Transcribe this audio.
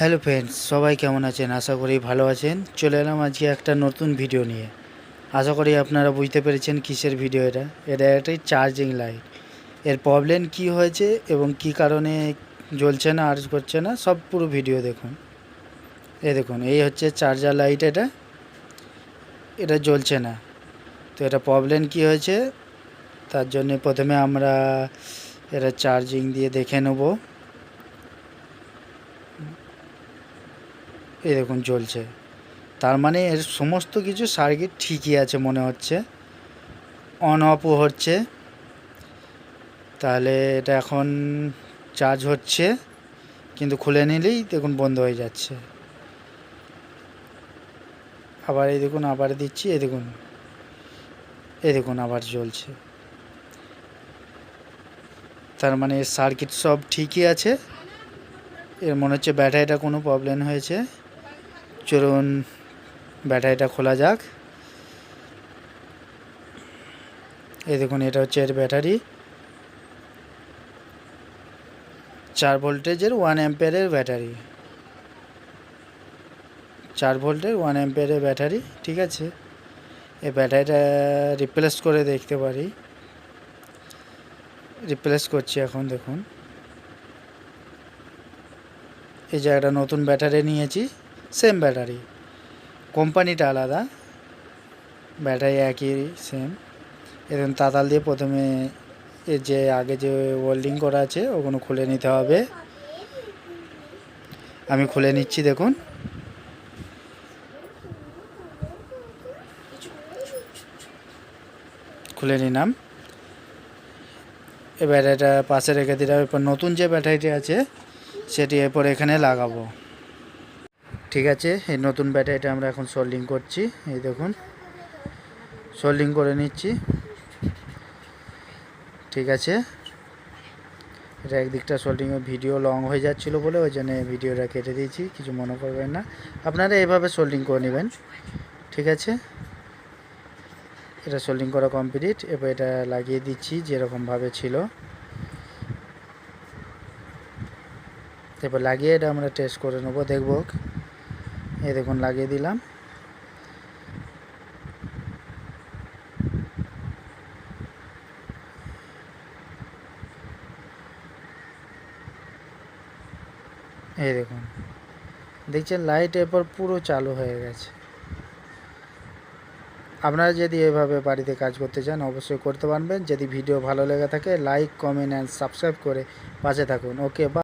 Hello friends সবাই কেমন আছেন? আশা করি ভালো আছেন। চলে এলাম আজকে একটা নতুন ভিডিও নিয়ে। আশা করি আপনারা বুঝতে পেরেছেন কিসের ভিডিও এটা। এটা একটাই চার্জিং লাইটের প্রবলেম কি হয়েছে এবং কি কারণে জ্বলছে না আর্জ করছে না, সব পুরো ভিডিও দেখুন। এই দেখুন, এই হচ্ছে চার্জার লাইট এটা। এটা জ্বলছে না। তো এটা প্রবলেম কি হয়েছে? তার জন্য প্রথমে আমরা এটা চার্জিং দিয়ে দেখে নেব। দেখুন জ্বলছে। তার মানে এর সমস্ত কিছু সার্কিট ঠিকই আছে মনে হচ্ছে। অন অফও হচ্ছে। তাহলে এটা এখন চার্জ হচ্ছে, কিন্তু খুলে নিলেই দেখুন বন্ধ হয়ে যাচ্ছে। আবার এই দেখুন, আবার দিচ্ছি, এই দেখুন। এই দেখুন, আবার জ্বলছে। তার মানে সার্কিট সব ঠিকই আছে। এর মনে হচ্ছে ব্যাটারিটা কোনো প্রবলেম হয়েছে। চলুন, ব্যাটারিটা খোলা যাক। এই দেখুন, এটা হচ্ছে এর ব্যাটারি। চার ভোল্টেজের ওয়ান অ্যাম্পিয়ারের ব্যাটারি। চার ভোল্টের ওয়ান অ্যাম্পিয়ারের ব্যাটারি, ঠিক আছে? এই ব্যাটারিটা রিপ্লেস করে দেখতে পারি। রিপ্লেস করছি এখন, দেখুন। এই জায়গাটা নতুন ব্যাটারি নিয়েছি। সেম ব্যাটারি কোম্পানিটা আলাদা। ব্যাটারি একই সেম এরকম তাতাল দিয়ে প্রথমে যে আগে যে ওয়েল্ডিং করা আছে, ওগুলো খুলে নিতে হবে। আমি খুলে নিচ্ছি, দেখুন। খুলে নিলাম। এই ব্যাটারিটা পাশে রেখে দিলাম। এরপর নতুন যে ব্যাটারিটি আছে, সেটি এরপর এখানে লাগাবো। ঠিক আছে, এই নতুন ব্যাটারিটা আমরা এখন সোল্ডিং করছি, এই দেখুন। সোল্ডিং করে নিচ্ছি। ঠিক আছে। এটা একদিকটা সোল্ডিংয়ের ভিডিও লং হয়ে যাচ্ছিল বলে, ওই জন্য ভিডিওটা কেটে দিয়েছি, কিছু মনে করবেন না। আপনারা এভাবে সোল্ডিং করে নেবেন, ঠিক আছে? এটা সোল্ডিং করা কমপ্লিট এবার এটা লাগিয়ে দিচ্ছি যেরকমভাবে ছিল। এবার লাগিয়ে এটা আমরা টেস্ট করে নেব, দেখব। এই দেখুন, লাগিয়ে দিলাম। এই দেখুন, দেখছেন লাইট এরপর পুরো চালু হয়ে গেছে। আপনারা যদি এভাবে বাড়িতে কাজ করতে চান, অবশ্যই করতে পারবেন। যদি ভিডিও ভালো লেগে থাকে লাইক কমেন্ট অ্যান্ড সাবস্ক্রাইব করে পাশে থাকুন। ওকে বা